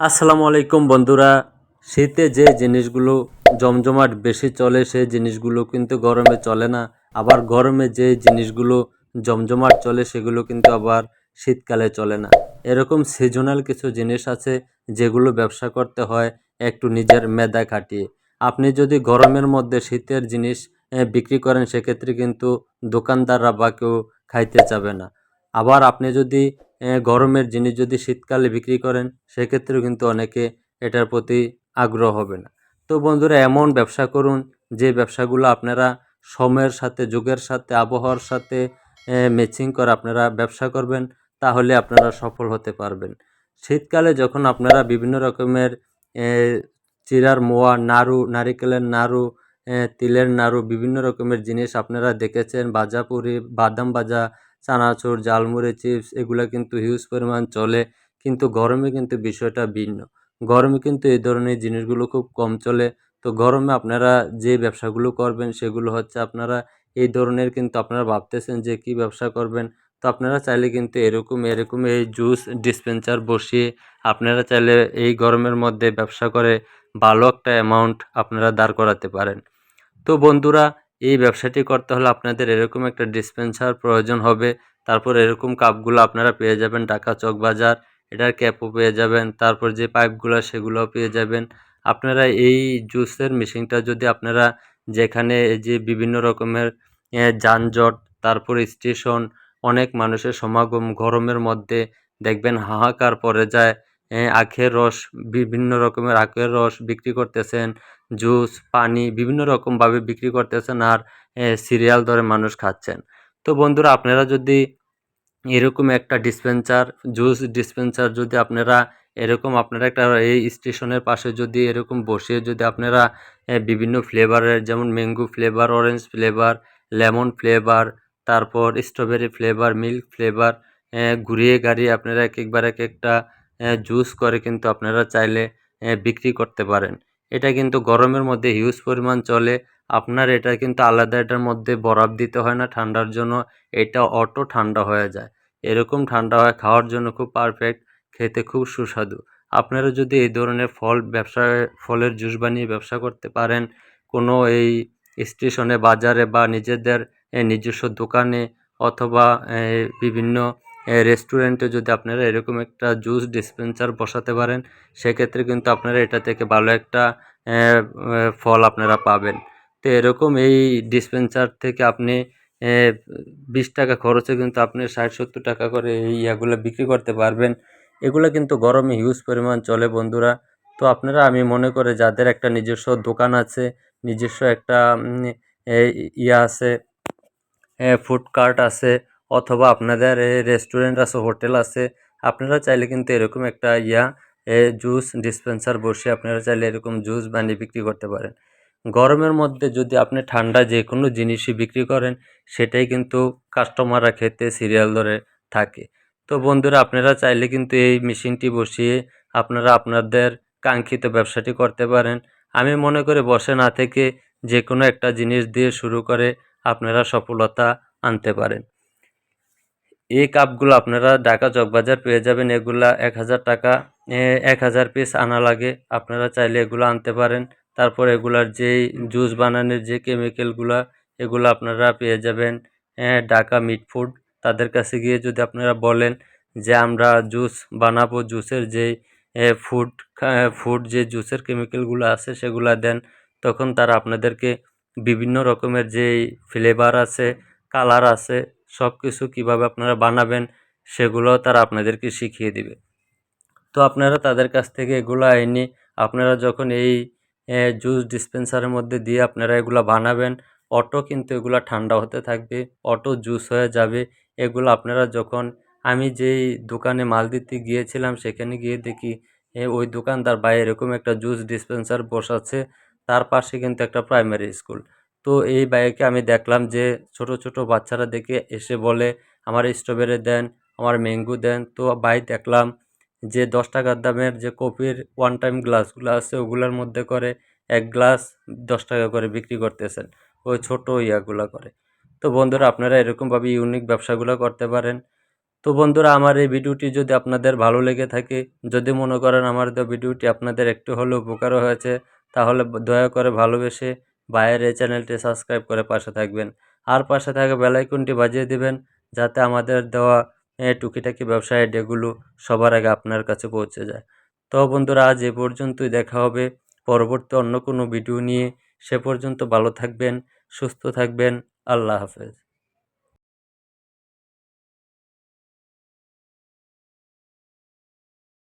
আসসালামু আলাইকুম বন্ধুরা। শীতে যে জিনিসগুলো জমজমাট বেশি চলে, সেই জিনিসগুলো কিন্তু গরমে চলে না। আবার গরমে যে জিনিসগুলো জমজমাট চলে, সেগুলো কিন্তু আবার শীতকালে চলে না। এরকম সিজনাল কিছু জিনিস আছে, যেগুলো ব্যবসা করতে হয় একটু নিজের মেধা খাটিয়ে। আপনি যদি গরমের মধ্যে শীতের জিনিস বিক্রি করেন, সেক্ষেত্রে কিন্তু দোকানদাররা বা কেউ খাইতে চাবে না। আবার আপনি যদি গরমের জিনিস যদি শীতকালে বিক্রি করেন, সেক্ষেত্রেও কিন্তু অনেকে এটার প্রতি আগ্রহ হবে না। তো বন্ধুরা, এমন ব্যবসা করুন, যে ব্যবসাগুলো আপনারা সময়ের সাথে, যুগের সাথে, আবহাওয়ার সাথে ম্যাচিং করে আপনারা ব্যবসা করবেন, তাহলে আপনারা সফল হতে পারবেন। শীতকালে যখন আপনারা বিভিন্ন রকমের চিরার মোয়া, নাড়ু, নারিকেলের নাড়ু তিলের নাড়ু, বিভিন্ন রকমের জিনিস আপনারা দেখেছেন, বাজাপুরি, বাদাম ভাজা চানাচুর, ঝালমুড়ি, চিপস, এগুলো কিন্তু হিউজ পরিমাণ চলে। কিন্তু গরমে কিন্তু বিষয়টা ভিন্ন। গরমে কিন্তু এই ধরনের জিনিসগুলো খুব কম চলে। তো গরমে আপনারা যে ব্যবসাগুলো করবেন, সেগুলো হচ্ছে আপনারা এই ধরনের কিন্তু আপনারা ভাবতেছেন যে কি ব্যবসা করবেন। তো আপনারা চাইলে কিন্তু এরকম এরকম এই জুস ডিসপেন্সার বসিয়ে আপনারা চাইলে এই গরমের মধ্যে ব্যবসা করে ভালো একটা অ্যামাউন্ট আপনারা দাঁড় করাতে পারেন। তো বন্ধুরা এই ব্যবসাটি করতে হলে আপনাদের এরকম একটা ডিসপেন্সার প্রয়োজন হবে। তারপর এরকম কাপগুলো আপনারা পেয়ে যাবেন, ঢাকা চক বাজার, এটার ক্যাপও পেয়ে যাবেন, তারপর যে পাইপগুলো সেগুলোও পেয়ে যাবেন। আপনারা এই জুসের মেশিনটা যদি আপনারা যেখানে যে বিভিন্ন রকমের যানজট, তারপর স্টেশন অনেক মানুষের সমাগম, গরমের মধ্যে দেখবেন হাহাকার পড়ে যায়। আখের রস, বিভিন্ন রকমের আখের রস বিক্রি করতেছেন, জুস, পানি, বিভিন্ন রকমভাবে বিক্রি করতেছেন আর সিরিয়াল ধরে মানুষ খাচ্ছেন। তো বন্ধুরা, আপনারা যদি এরকম একটা ডিসপেন্সার, জুস ডিসপেন্সার যদি আপনারা এরকম আপনারা একটা এই স্টেশনের পাশে যদি এরকম বসিয়ে যদি আপনারা বিভিন্ন ফ্লেভারের যেমন mango flavour, orange flavour, lemon flavour, তারপর স্ট্রবেরি ফ্লেভার, মিল্ক ফ্লেভার ঘুরিয়ে গাড়িয়ে আপনারা এক একবার এক একটা জুস করে কিন্তু আপনারা চাইলে বিক্রি করতে পারেন। এটা কিন্তু গরমের মধ্যে হিউজ পরিমাণ চলে। আপনার এটা কিন্তু আলাদা এটার মধ্যে বরফ দিতে হয় না, ঠান্ডার জন্য এটা অটো ঠান্ডা হয়ে যায়। এরকম ঠান্ডা হয় খাওয়ার জন্য খুব পারফেক্ট খেতে খুব সুস্বাদু। আপনারা যদি এই ধরনের ফল ব্যবসা, ফলের জুস বানিয়ে ব্যবসা করতে পারেন, কোনো এই স্টেশনে, বাজারে বা নিজেদের নিজস্ব দোকানে অথবা বিভিন্ন রেস্টুরেন্টে যদি আপনারা এরকম একটা জুস ডিসপেন্সার বসাতে পারেন, সেক্ষেত্রে কিন্তু আপনারা এটা থেকে ভালো একটা ফল আপনারা পাবেন। তো এরকম এই ডিসপেন্সার থেকে আপনি বিশ টাকা খরচে কিন্তু আপনি ষাট, সত্তর টাকা করে এই ইয়াগুলো বিক্রি করতে পারবেন। এগুলো কিন্তু গরমে হিউজ পরিমাণ চলে বন্ধুরা। তো আপনারা আমি মনে করে যাদের একটা নিজস্ব দোকান আছে, নিজস্ব একটা ইয়া আছে ফুড কার্ট আছে অথবা আপনাদের রেস্টুরেন্ট আছে হোটেল আছে, আপনারা চাইলে কিন্তু এরকম একটা ইয়া জুস ডিসপেন্সার বসে আপনারা চাইলে এরকম জুস বানিয়ে বিক্রি করতে পারেন। গরমের মধ্যে যদি আপনি ঠান্ডা যে কোনো জিনিসই বিক্রি করেন, সেটাই কিন্তু কাস্টমাররা খেতে সিরিয়াল ধরে থাকে। তো বন্ধুরা, আপনারা চাইলে কিন্তু এই মেশিনটি বসিয়ে আপনারা আপনাদের কাঙ্ক্ষিত ব্যবসাটি করতে পারেন। আমি মনে করি, বসে না থেকে যে কোনো একটা জিনিস দিয়ে শুরু করে আপনারা সফলতা আনতে পারেন। এই কাপগুলো আপনারা ঢাকা চকবাজার পেয়ে যাবেন। এগুলা এক হাজার টাকা এক হাজার পিস আনা লাগে। আপনারা চাইলে এগুলো আনতে পারেন। তারপর এগুলার যেই জুস বানানোর যে কেমিক্যালগুলো এগুলো আপনারা পেয়ে যাবেন ঢাকা মিট ফুড তাদের কাছে গিয়ে যদি আপনারা বলেন যে আমরা জুস বানাবো, জুসের যেই ফুড ফুড যে জুসের কেমিক্যালগুলো আছে সেগুলো দেন। তখন তারা আপনাদেরকে বিভিন্ন রকমের যেই ফ্লেভার আছে কালার আছে সব কিছু কীভাবে আপনারা বানাবেন সেগুলো তারা আপনাদেরকে শিখিয়ে দিবে। তো আপনারা তাদের কাছ থেকে এগুলো এনে আপনারা যখন এই জুস ডিসপেন্সারের মধ্যে দিয়ে আপনারা এগুলো বানাবেন, অটো কিন্তু এগুলো ঠান্ডা হতে থাকবে, অটো জুস হয়ে যাবে। এগুলো আপনারা যখন, আমি যেই দোকানে মাল দিতে গিয়েছিলাম, সেখানে গিয়ে দেখি ওই দোকানদার বাইরে এরকম একটা জুস ডিসপেন্সার বসাচ্ছে, তার পাশে কিন্তু একটা প্রাইমারি স্কুল। তো এই বাইকে আমি দেখলাম যে ছোট ছোট বাচ্চারা দেখে এসে বলে, আমার স্ট্রবেরি দেন, আমার ম্যাঙ্গো দেন। তো ভাই দেখলাম যে দশ টাকার দামের যে কফির ওয়ান টাইম গ্লাসগুলো আছে, ওগুলোর মধ্যে করে এক গ্লাস দশ টাকা করে বিক্রি করতেছেন। ওই ছোটো ইয়াগুলো করে। তো বন্ধুরা, আপনারা এরকমভাবে ইউনিক ব্যবসাগুলো করতে পারেন। তো বন্ধুরা, আমার এই ভিডিওটি যদি আপনাদের ভালো লেগে থাকে, যদি মনে করেন আমার ভিডিওটি আপনাদের একটু হলেও উপকারও হয়েছে, তাহলে দয়া করে ভালোবেসে বাইরের এই চ্যানেলটি সাবস্ক্রাইব করে পাশে থাকবেন। আর পাশে থাকা বেলাইকনটি বাজিয়ে দেবেন, যাতে আমাদের দেওয়া টুকিটাকি ব্যবসা আইডিয়াগুলো সবার আগে আপনার কাছে পৌঁছে যায়। তো বন্ধুরা, আজ এ পর্যন্তই দেখা হবে পরবর্তী অন্য কোনো ভিডিও নিয়ে। সে পর্যন্ত ভালো থাকবেন, সুস্থ থাকবেন, আল্লাহ হাফেজ।